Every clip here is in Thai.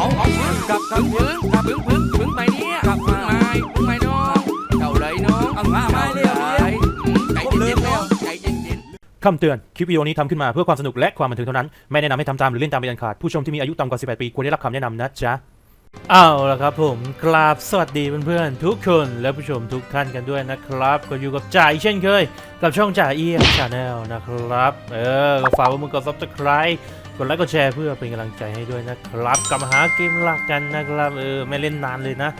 เอาเอาพึ่งกลับกลับพึ่งกลับพึ่งพึ่งพึ่งไปเนี่ยกลับพึ่งไม่พึ่งไม่น้องเจ้าเลยน้องเอามาไม่เลยใจเย็นๆแล้วใจเย็นๆคำเตือน คลิปวิดีโอนี้ทำขึ้นมาเพื่อความสนุกและความบันเทิงเท่านั้น ไม่แนะนำให้ทำตามหรือเล่นตามเป็นอันขาด ผู้ชมที่มีอายุต่ำกว่า 18 ปีควรได้รับคำแนะนำนะจ๊ะเอาละครับผมกราบสวัสดีเพื่อนๆทุกคนและผู้ชมทุกท่านกันด้วยนะครับ ก็อยู่กับจ่ายเช่นเคย กับช่องจ่ายเอียชาแนลนะครับ เออฝากไว้มือกด subscribe ดไลค์กดแชร์เพื่อเป็นกำลังใจให้ด้วยนะครับ กลับมาหาเกมหลักกันนะครับเออไม่เล่นนานเลยนะ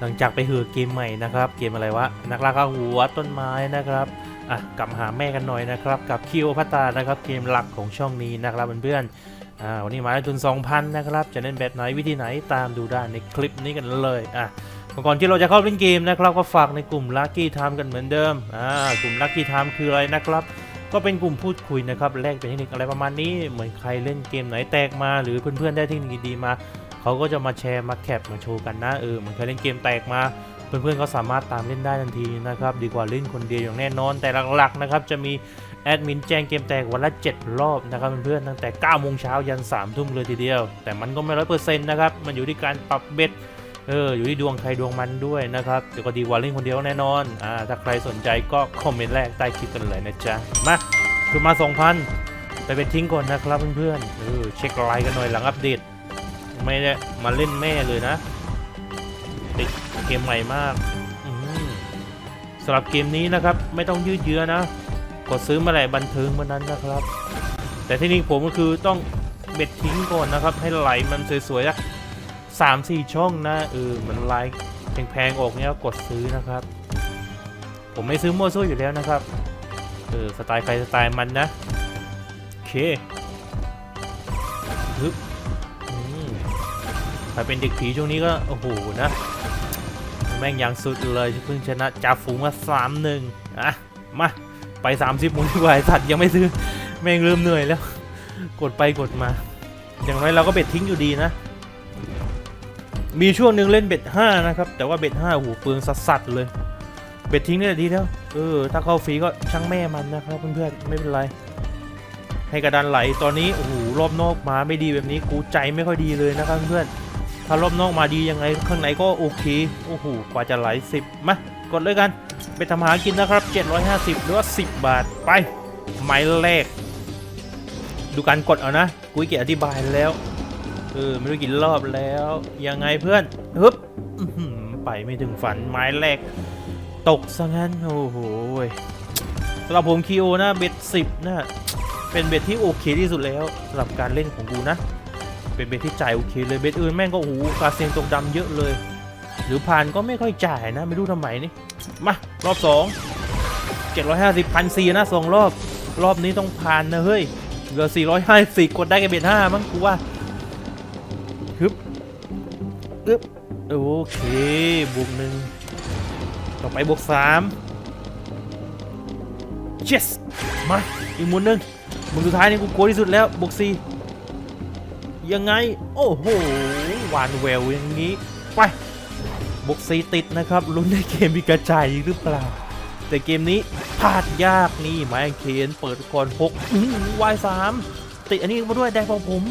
หลังจากไปเหือเกมใหม่นะครับ เกมอะไรวะนักล่าข้าหัวต้นไม้นะครับอะกลับมาหาแม่กันหน่อยนะครับ กับคิวพัตตานะครับเกมหลักของช่องนี้นะครับเพื่อนๆอ่าวันนี้มาในทุน 2,000 นะครับ จะเล่นแบบไหนวิธีไหนตามดูได้ในคลิปนี้กันเลยอะก่อนที่เราจะเข้าเล่นเกมนะครับก็ฝากในกลุ่ม Lucky Time กันเหมือนเดิมอ่ากลุ่ม Lucky Time คืออะไรนะครับ ก็เป็นกลุ่มพูดคุยนะครับแลกเป็นเทคนิคอะไรประมาณนี้เหมือนใครเล่นเกมไหนแตกมา หรือเพื่อนๆได้เทคนิคดีมาเขาก็จะมาแชร์มาแคปมาโชว์กันนะเออเหมือนใครเล่นเกมแตกมาเพื่อนๆก็สามารถตามเล่นได้ทันทีนะครับดีกว่าเล่นคนเดียวอย่างแน่นอน แต่หลักๆนะครับจะมีแอดมินแจ้งเกมแตกวันละ 7 รอบนะครับเพื่อนๆตั้งแต่9โมงเช้ายัน3ทุ่มเลยทีเดียว แต่มันก็ไม่ร้อยเปอร์เซ็นต์นะครับมันอยู่ที่การปรับเบ็ด เอออยู่ที่ดวงใครดวงมันด้วยนะครับเดี๋ยวก็ดีวอลเล่นคนเดียวแน่นอนอ่าถ้าใครสนใจก็คอมเมนต์แรกใต้คลิปกันเลยนะจ๊ะมาคือมา2,000ไปเป็นทิ้งก่อนนะครับเพื่อนๆเออเช็คไลน์กันหน่อยหลังอัปเดตไม่ได้มาเล่นแม่เลยนะติดเกมใหม่มากสำหรับเกมนี้นะครับไม่ต้องยืดเยื้อนะกดซื้อมาแหละบันเทิงเมื่อนั้นนะครับ แต่ที่นี่ผมก็คือต้องเบ็ดทิ้งก่อนนะครับ ให้ไหลมันสวยๆนะ 3 4 ช่องนะเออเหมือนไลค์แพงๆออกเนี้ยกดซื้อนะครับ ผมไม่ซื้อมั่วซั่วอยู่แล้วนะครับเออสไตล์ใครสไตล์มันนะโอเคฮึบถ้าเป็นเด็กผีช่วงนี้ก็โอ้โหนะ แม่งยังสุดเลยเพิ่งชนะจ่าฝูงมาสามหนึ่งอะมาไป 30มุนดีกว่าสัตว์ยังไม่ซื้อ แม่งเริ่มเหนื่อยแล้ว กดไปกดมา อย่างไรเราก็เบ็ดทิ้งอยู่ดีนะ มีช่วงหนึ่งเล่นเบ็ด5นะครับ แต่ว่าเบ็ด5โอ้โหเปลืองสัสๆเลย เบ็ดทิ้งนี่แหละดีแล้วเออ ถ้าเข้าฟรีก็ช่างแม่มันนะครับเพื่อนๆไม่เป็นไร ให้กระดานไหลตอนนี้โอ้โหรอบนอกมาไม่ดีแบบนี้กูใจไม่ค่อยดีเลยนะครับเพื่อนๆถ้ารอบนอกมาดียังไงข้างในก็โอเคโอ้โหกว่าจะไหลสิบมากดเลยกันไปทำหากินนะครับ 750 หรือว่า 10 บาทไปหมายแรก ดูการกดเอานะ กุ้ยเกียอธิบายแล้ว เออไม่รู้กี่รอบแล้ว ยังไงเพื่อนฮึบไปไม่ถึงฝันหมายแรก ตกซะงั้น โอ้โหสำหรับผมคิโอนะเบ็ด10นะเป็นเบ็ดที่โอเคที่สุดแล้วสำหรับการเล่นของกูนะ เป็นเบ็ดที่จ่ายโอเคเลยเบ็ดอื่นแม่งก็โอ้โหกาเซียงตกดำเยอะเลย หรือผ่านก็ไม่ค่อยจ่ายนะ ไม่รู้ทำไมนี่มารอบสองเจ็ดร้อยห้าสิบพันสี่นะสองรอบ รอบนี้ต้องผ่านนะเฮ้ยเหลือสี่ร้อยห้าสิบกดได้กันเบ็ดห้ามั้งกูว่า ฮึบอึบโอเคบวกหนึ่งต่อไปบวกสาม yes มาอีกมุนหนึ่งมุนสุดท้ายนี่กูกลัวที่สุดแล้วบวกสี่ยังไง โอ้โหหวานแววอย่างนี้ ไปบวกซีติดนะครับลุ้นในเกมมีกระจายหรือเปล่า แต่เกมนี้พลาดยากนี่ไม้เคนเปิดก่อน6วายสามติดอันนี้มาด้วยแดงของผม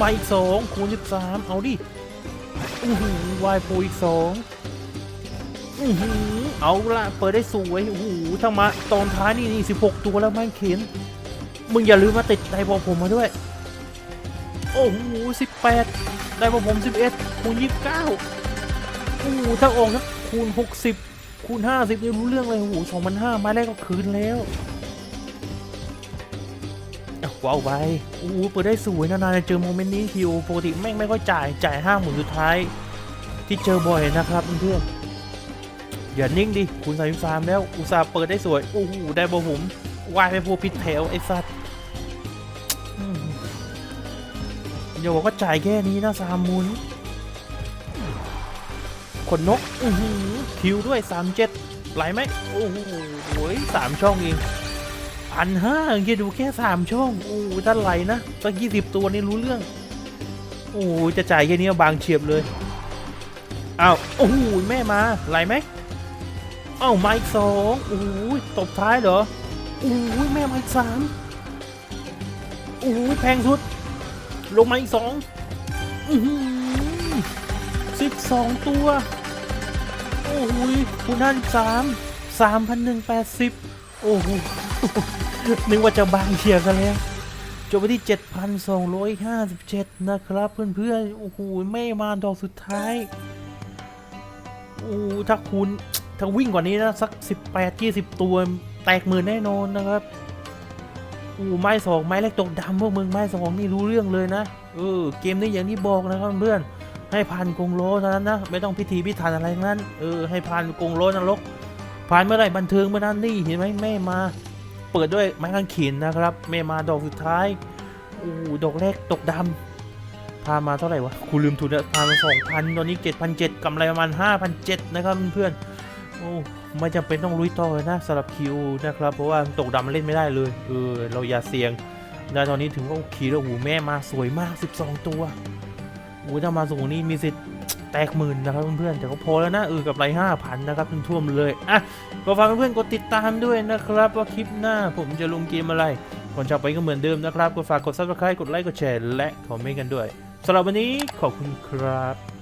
มาอีกสองคูณสิบสามเอาดิวายโปอีกสองอือหือเอาละเปิดได้สวยโอ้โหถ้ามาตอนท้ายนี่นี่สิบหกตัวแล้วไม้เคนมึงอย่าลืมมาติดไดบอผมมาด้วย โอ้โหสิบแปดไดบอผมสิบเอ็ดคูณยี่สิบเก้าโอ้โหถ้าออกนะคูณ60คูณ50นี่รู้เรื่องเลยโอ้โห2,500ไม้แรกก็คืนแล้ว ว้าวไปโอ้เปิดได้สวยนานๆจะเจอโมเมนต์นี้คิวปกติแม่งไม่ค่อยจ่ายจ่ายห้าหมื่นสุดท้าย ที่เจอบ่อยนะครับเพื่อนอย่านิ่งดิคูณ33แล้วอุตส่าห์เปิดได้สวยโอ้โหได้บ่ผมวายไปพวกพิษแถวไอ้สัตว์อย่าบอกว่าจ่ายแค่นี้นะสามหมุนขนนกอือหือคิวด้วย37ไหลไหมโอ้โหสามช่องเอง พันห้าเงี้ยดูแค่สามช่อง โอ้โหถ้าไหลนะสักยี่สิบตัวนี่รู้เรื่อง โอ้จะจ่ายแค่นี้บางเฉียบเลยอ้าวโอ้โหแม่มาไหลไหมอ้าวมาอีกสองโอ้โหตบท้ายเหรอโอ้โหแม่มาอีกสามโอ้โหแพงสุด ลงมาอีกสองสิบสองตัว โอ้โหคุณท่านสามสามพันหนึ่งแปดสิบโอ้โห นึกว่าจะบางเชียร์กันแล้วจบไปที่ 7,257 นะครับ เพื่อนๆ โอ้โห ไม่มาดอกสุดท้าย โอ้ถ้าคุณถ้าวิ่งกว่านี้นะ สัก 18-20 ตัว แตกหมื่นแน่นอนนะครับโอ้ไม้สองไม้เล็กตกดำพวกมึงไม้สองนี่รู้เรื่องเลยนะ เออ เกมนี้อย่างที่บอกนะครับเพื่อน ให้ผ่านกงโลเท่านั้นนะ ไม่ต้องพิธีพิธันอะไรทั้งนั้น เออ ให้ผ่านกงโลนรกผ่านเมื่อไหร่บันเทิงเมื่อนั้นนี่เห็นไหมแม่มา เปิดด้วยไม้กางเขนนะครับแม่มาดอกสุดท้ายโอ้ดอกแรกตกดำพามาเท่าไหร่วะคุณลืมทุนแล้วพามาสองพันตอนนี้เจ็ดพันเจ็ดกำไรประมาณห้าพันเจ็ดนะครับเพื่อนโอ้ไม่จำเป็นต้องลุยต่อเลยนะสำหรับคิวนะครับ เพราะว่าตกดำเล่นไม่ได้เลยเออเราอย่าเสี่ยงนะตอนนี้ถึงว่าโอเคแล้วโอ้แม่มาสวยมาก 12 ตัวโอ้ถ้ามาสูงนี้มีสิทธิ์แตกหมื่นนะครับเพื่อนๆแต่ก็พอแล้วนะเออกับไรห้าพันนะครับท่วมเลยอะ ก็ฝากเพื่อนๆกดติดตามด้วยนะครับ ว่าคลิปหน้าผมจะลงเกมอะไรก่อนจากไปก็เหมือนเดิมนะครับ กดฝากกด subscribe กดไลค์กดแชร์และคอมเมนต์กันด้วยสำหรับวันนี้ขอบคุณครับ